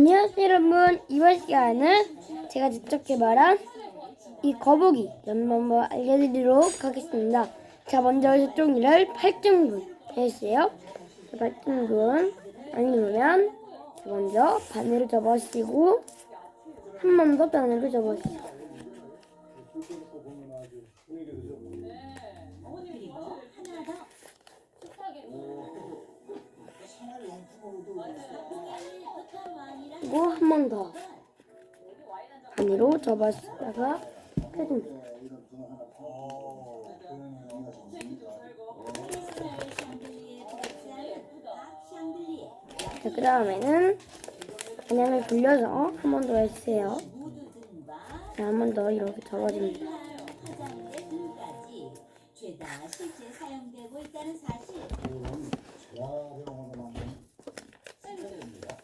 안녕하세요 여러분. 이번 시간은 제가 직접 개발한 이 거북이 한번 알려드리도록 하겠습니다. 자 먼저 이쪽이를 8등분 해주세요. 8등분 아니 누르면 자, 먼저 반으로 접으시고 한 번더 접으시고 그리고 그리고 한 번 더. 반으로 접었다가 샹들리에 자, 그 다음에는 반향을 돌려서 한 번 더 해주세요. 자, 한 번 더 이렇게 접어줍니다. 사용되고 있다는 사실 대화병원으로 만든 샌들입니다.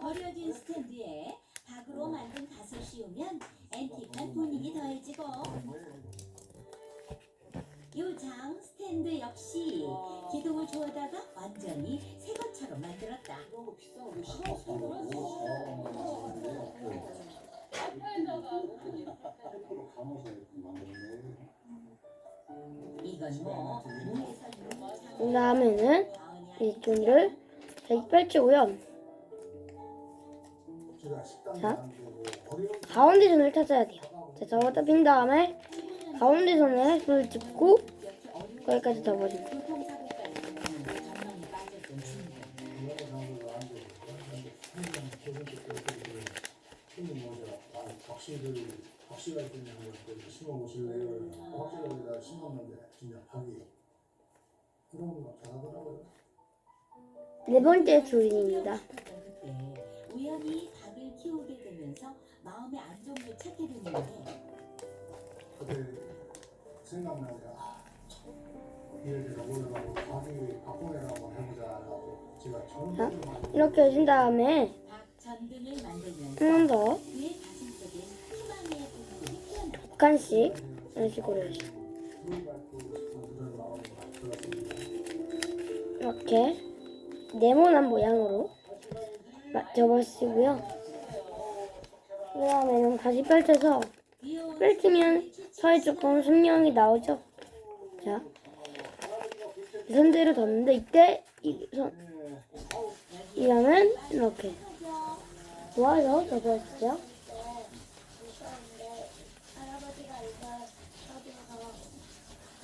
버려진 스탠드에 박으로 만든 갓을 씌우면 앤틱한 분위기 더해지고 요장 스탠드 역시 기둥을 주워다가 완전히 새 것처럼 만들었다. 뭐그 다음에는 이 줄을 여기 펼치고요 제가 식당 자. 만들고 어려운 가운데 손을 찾아야 돼요 자 저거다 핀 다음에 가운데 손에 손을 짚고 거기까지 박씨들 박씨가 있겠냐 하고 심어 보실래요? 박씨가 심었는데 진짜 박이 그런 거 잘하더라고요. 네 번째 그때 우연히 닭을 키우게 되면서 마음의 안정을 찾게 됐는데 그때 생각나게 아, 이를 제가 모르라고 박이 박보내라고 해보자 하고 제가 전부를 많이 이렇게 해준 다음에 닭 전등을 만들면서 한 번 더 그의 가슴속에 희망의 부분이 피어나 두 칸씩 이런 식으로 마음이 들었습니다. 이렇게 네모난 모양으로 마- 접어주시고요. 그 다음에는 다시 펼쳐서 펼치면 서에 조금 순영이 나오죠? 자 이 선대로 뒀는데 이때 이 선 이랑은 이렇게 모아서 써줘서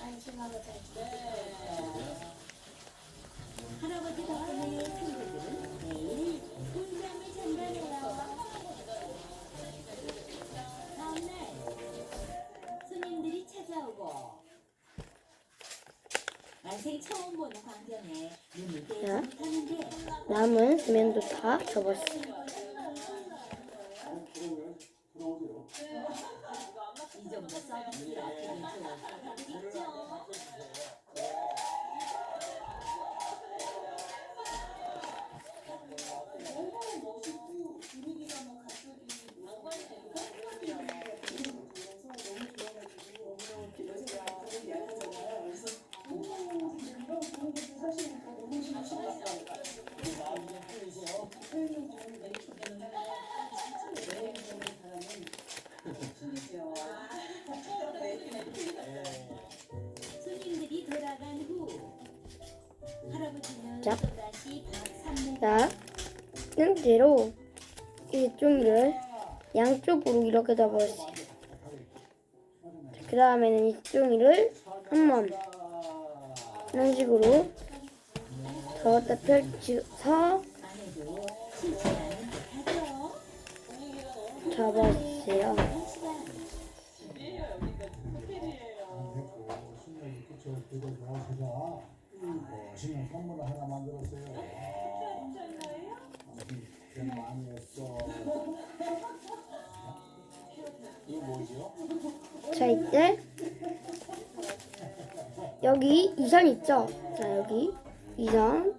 안심하고 잘 할아버지 덕분에 친구들은 매일 꿀잠을 잔다네요. 다음날 손님들이 찾아오고 난생 처음 보는 광경에 눈을 떼지 자. 못하는데 남은 세면도 다 접었어요 이 정도 서비스라 기분 좋을 것 있죠. 시밥 삼는 자, 끈대로 이 종이를 양쪽으로 이렇게 접어주세요. 그 다음에는 이 종이를 한 번 이런 식으로 저었다 펼쳐서. 접어주세요. 멋있는 선물을 하나 만들었어요. 좀 많이 했어. 이거 뭐죠? 자, 이때 여기 이선 있죠? 자, 여기 이 선,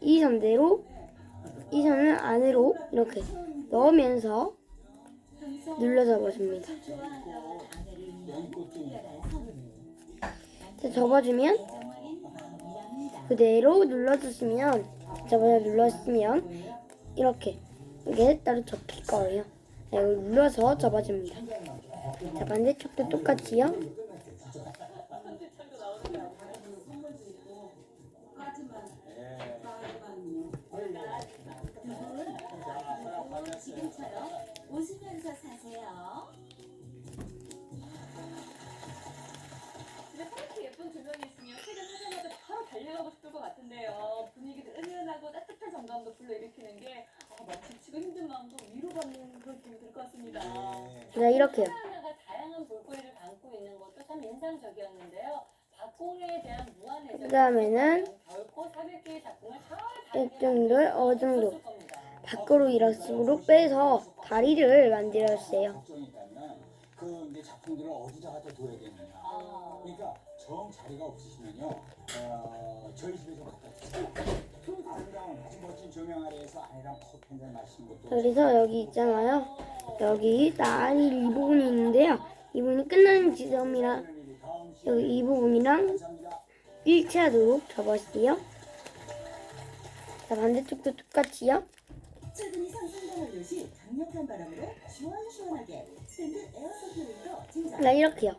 이 선대로 이 선을 안으로 이렇게 넣으면서 눌러 접어줍니다. 선물. 자, 접어주면 그대로 눌러주시면 저번에 눌렀으면 이렇게 이게 따로 접힐 거예요. 네, 이걸 눌러서 접어줍니다. 자 반대쪽도 똑같이요. 지금처럼 웃으면서 사세요. 불러일으키는 게 아, 막 지치고 힘든 마음도 위로받는 그런 기분이 들 것 같습니다. 자 이렇게요. 하나하나가 다양한 볼거리를 담고 있는 것도 참 인상적이었는데요. 박공에 대한 무한 애정. 그다음에는 결코 사백개의 작품을 잘 다루게 일정들 어느 정도 없었을 겁니다. 밖으로 이런 식으로 빼서 다리를 만들었어요. 걱정이 그 이제 작품들을 어디다 갖다 둬야겠느냐. 아. 그러니까 정 자리가 없으시면요, 어, 저희 집에 좀 갖다 주세요. 그 그래서 여기 있잖아요. 여기 다리 이 부분이 있는데요. 이 부분이 끝나는 시간 여기 이 부분이랑. 일치하도록 접었어요. 자 반대쪽도 똑같이요. 최근이 상승당한 요시 강력한 바람으로 시원시원하게 스탠드 에어 서클 윈도 등장. 나 이렇게요.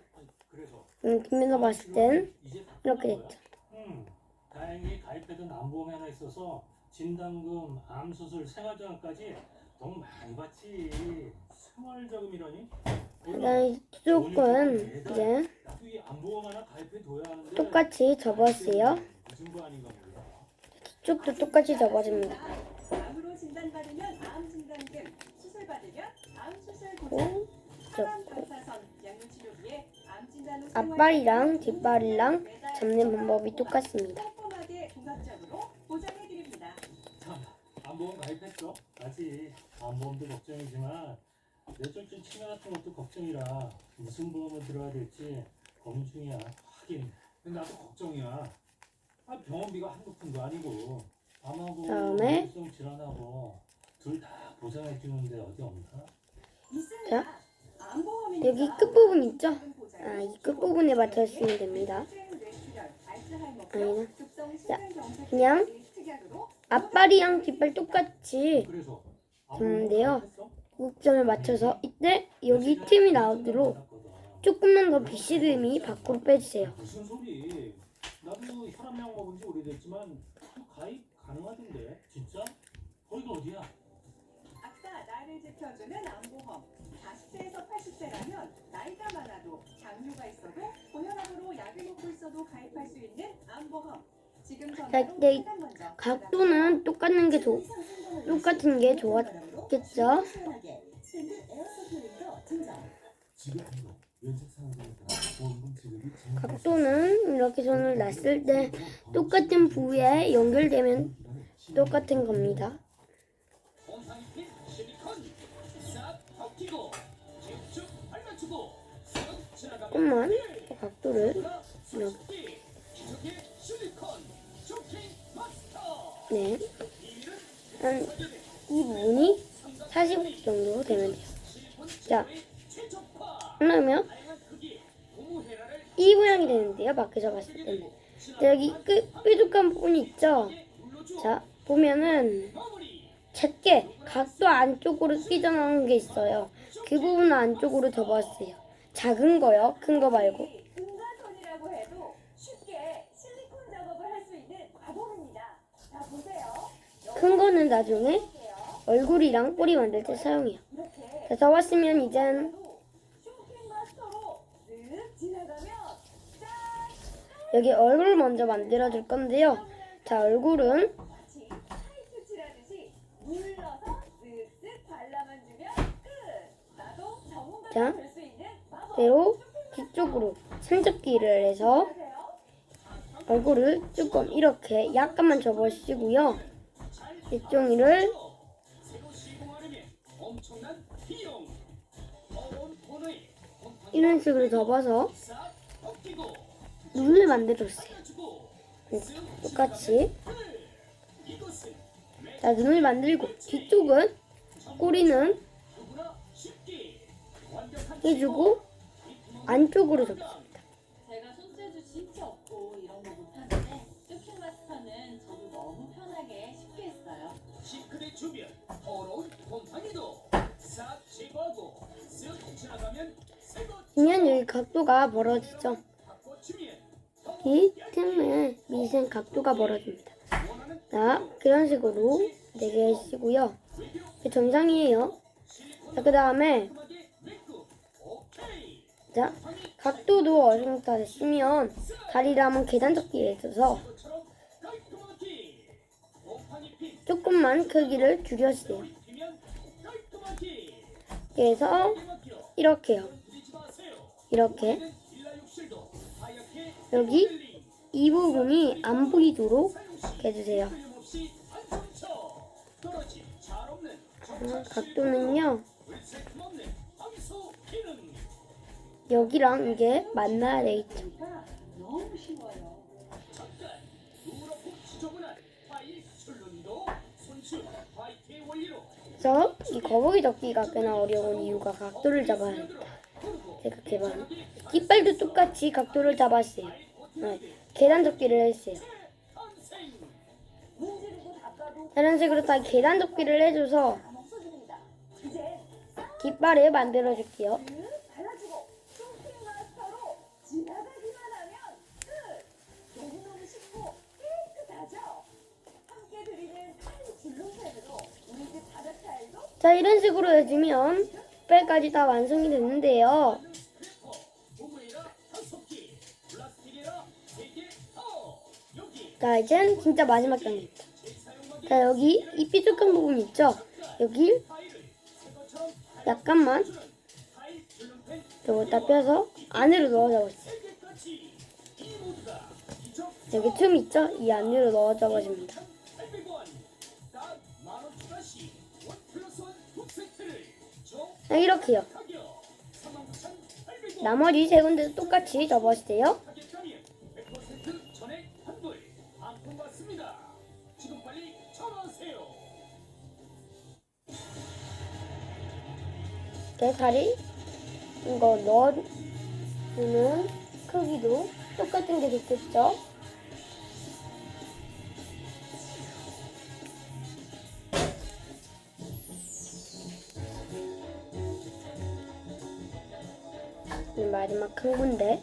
그래서 음, 뒷면서 봤을 땐 이렇게 됐죠. 음, 다행히 가입해둔 암보험이 하나 있어서 진단금, 암수술, 생활정까지 너무 많이 받지. 생활자금이라니? 그다음에 뒤쪽은 이제 나도 이 암보험 하나 가입해둬야 하는데 똑같이 접었어요. 무슨 거 아닌가 몰라. 뒤쪽도 똑같이 접어줍니다. 암으로 진단받으면 암 진단금, 수술 받으면 암 수술 오, 보장, 저 항암 방사선, 약물 치료비에 암 진단 후 앞발이랑 뒷발이랑 잡는 방법이 똑같습니다. 꼼꼼하게 종합적으로 보장해 드립니다. 참, 암보험 가입했어? 아직 암보험도 걱정이지만 뇌졸중 치매 같은 것도 걱정이라 무슨 보험을 들어야 될지 고민 중이야. 하긴 근데 나도 걱정이야. 아, 병원비가 한두 푼도 아니고 암하고 다음에 질환하고 둘 다 보장해 주는데 어디 없나? 있습니다. 여기 끝부분 있죠? 아, 이 끝부분에 맞춰 쓰면 됩니다. 자, 심근경색 그냥 앞발이랑 뒷발 똑같이. 가입했어? 곡점을 맞춰서 이때 여기 틈이 나오도록 조금만 더 비스듬히 밖으로 빼주세요. 무슨 소리? 나도 혈압약 먹은 지 오래됐지만 그 가입 가능하던데 진짜? 거기가 어디야? 아까 나이를 지켜주는 암보험 40세에서 80세라면 나이가 많아도 장류가 있어도 고혈압으로 약을 먹고 있어도 수 있는 지금 먼저 각도는 똑같은 게 좋, 똑같은 게 좋았겠죠? 각도는 이렇게 손을 놨을 때 똑같은 부위에 연결되면 똑같은 겁니다. 조금만 각도를 이렇게 네. 한이 부분이 45 정도 되면 돼요. 자, 그러면 이 모양이 되는데요. 밖에서 봤을 때는. 자, 여기 끝 뾰족한 부분이 있죠. 자, 보면은 작게 각도 안쪽으로 삐져나온 게 있어요. 그 부분 안쪽으로 접었어요. 작은 거요. 큰 거 말고 해도 쉽게 실리콘 작업을 할 수 있는 마법입니다 자 보세요 큰 거는 나중에 얼굴이랑 꼬리 만들 때 사용해요. 자, 접었으면 이젠 여기 얼굴 먼저 만들어 줄 건데요. 자, 얼굴은 자, 대로 뒤쪽으로 산접기를 해서 얼굴을 조금 이렇게 약간만 접어주시고요. 일종이를 이런 식으로 접어서 눈을 만들어주세요. 똑같이. 자, 눈을 만들고 뒤쪽은 꼬리는 해주고 안쪽으로 접습 주변 더러운 곰팡이도 싹 제거하고 쓱 지나가면 새것 그러면 여기 각도가 벌어지죠. 바꿔주면 이 때문에 미생 각도가 벌어집니다. 자, 그런 식으로 네개 쓰고요. 그 정상이에요. 자, 그 다음에 자, 각도도 어느 정도 다 됐으면 다리를 한번 계단 접기에 있어서 조금만 크기를 줄여주세요. 그래서 이렇게요. 이렇게 여기 이 부분이 안 보이도록 해주세요. 각도는요. 여기랑 이게 만나야 되겠죠. 그래서 이 거북이 접기가 꽤나 어려운 이유가 각도를 잡아야 합니다. 생각해봐요. 깃발도 똑같이 각도를 잡았어요. 네, 계단 접기를 했어요. 이런 식으로 다 계단 접기를 해줘서 깃발을 만들어줄게요. 발라주고 쇼핑 마스터로 지나가기만 하면 끝! 너무너무 쉽고 깨끗하죠? 함께 드리는 타일 줄눈펜으로 우리 집 바닥 타일도 자, 이런 식으로 해주면 깃발까지 다 완성이 됐는데요. 자, 이젠 진짜 마지막 단계입니다. 자, 여기 이 삐죽한 부분 있죠? 여기 약간만 저거 다 펴서 안으로 모두가 이적 여기 틈 있죠? 이 안으로 넣어줘버립니다. 저 자, 이렇게요. 가격 39,800원 나머지 세 군데도 똑같이 접어주세요. 하겠다면 100% 전액 환불 반품 받습니다. 지금 빨리 전화하세요. 내 다리 이거 넣어주는 크기도 똑같은 게 됐겠죠? 마지막 큰 군데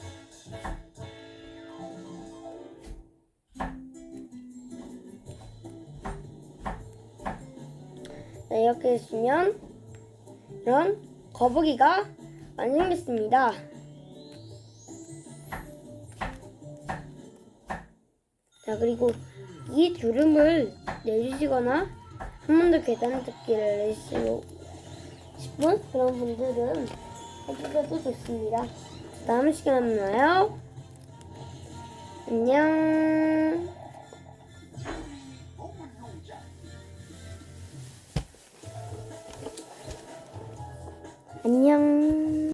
네, 이렇게 했으면 이런 거북이가 완성됐습니다. 자 그리고 이 주름을 내주시거나 한 번 더 계단 듣기를 내시고 싶은 그런 분들은 해주셔도 좋습니다. 다음 시간에 만나요. 안녕. 안녕.